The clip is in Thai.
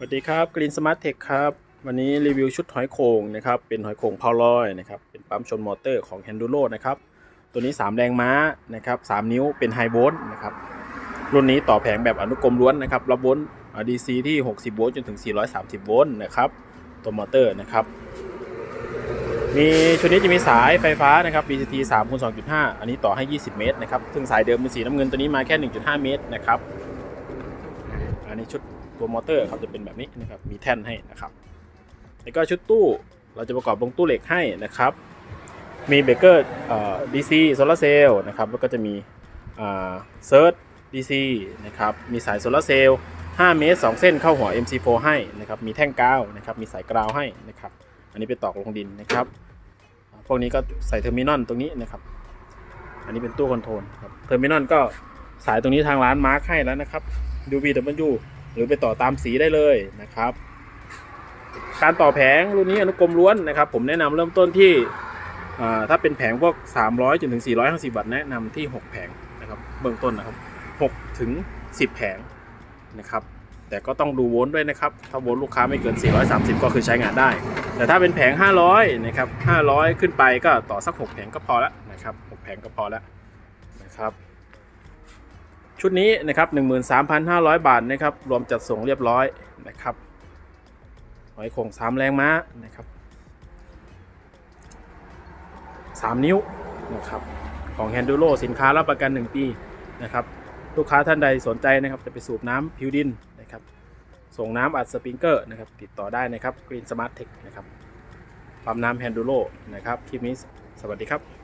สวัสดีครับกรีนสมาร์ทเทคครับ วันนี้รีวิวชุดหอยโข่งนะครับ เป็นหอยโข่งพาวลอยนะครับ เป็นปั๊มชนมอเตอร์ของ h ฮนดูโ o นะครับ ตัวนี้ 3 แรงม้านะครับ3นิ้วเป็นไฮโวลต์นะครับ รุ่นนี้ต่อแผงแบบอนุกรมล้วนนะครับ รับโวลต์ดีซีที่ 60 โวลต์จนถึง 430 โวลต์นะครับ ตัวมอเตอร์นะครับ มีชุดนี้จะมีสายไฟฟ้านะครับ BCT 3คูณ2.5 อันนี้ต่อให้ 20 เมตรนะครับ ซึ่งสายเดิมเป็นสีน้ำเงินตัวนี้มาแค่ 1.5 เมตรนะครับ อันนี้ชุดตัวมอเตอร์ครับจะเป็นแบบนี้นะครับมีแท่นให้นะครับแล้วก็ชุดตู้เราจะประกอบลงตู้เหล็กให้นะครับ มีเบรกเกอร์ดีซีโซลาเซลล์นะครับแล้วก็จะมีเซิร์ชดีซีนะครับมีสายโซลาเซลล์5เมตร2เส้นเข้าหัว MC4 ให้นะครับมีแท่งกาวนะครับมีสายกราวให้นะครับอันนี้เป็นตอกลงดินนะครับพวกนี้ก็ใส่เทอร์มินอลตรงนี้นะครับ อันนี้เป็นตู้คอนโทรลครับเทอร์มินอลก็สายตรงนี้ทางร้านมาร์คให้แล้วนะครับ ดู VW หรือไปต่อตามสีได้เลยนะครับ การต่อแผงรุ่นนี้อนุกรมล้วนนะครับ ผมแนะนำเริ่มต้นที่ถ้าเป็นแผงพวก 300จนถึง 450 วัตต์แนะนำที่ 6 แผงนะครับเบื้องต้นนะครับ 6 ถึง 10 แผงนะครับ แต่ก็ต้องดูโวลต์ด้วยนะครับ ถ้าโวลต์ลูกค้าไม่เกิน 430 ก็คือใช้งานได้ แต่ถ้าเป็นแผง 500 นะครับ 500 ขึ้นไปก็ต่อสัก 6 แผงก็พอแล้วนะครับ 6 แผงก็พอแล้วนะครับ ชุดนี้นะครับ13,500 บาทนะครับรวมจัดส่งเรียบร้อยนะครับหอยโข่ง3แรงม้านะครับ3นิ้วนะครับของ h ฮนดูโ o สินค้ารับประกัน 1 ปีนะครับลูกค้าท่านใดสนใจนะครับจะไปสูบน้ำผิวดินนะครับส่งน้ำอัดสปริงเกอร์นะครับติดต่อได้นะครับ Green Smart Tech นะครับปั๊มน้ำ h ฮนดูโ o นะครับคลิปนี้สวัสดีครับ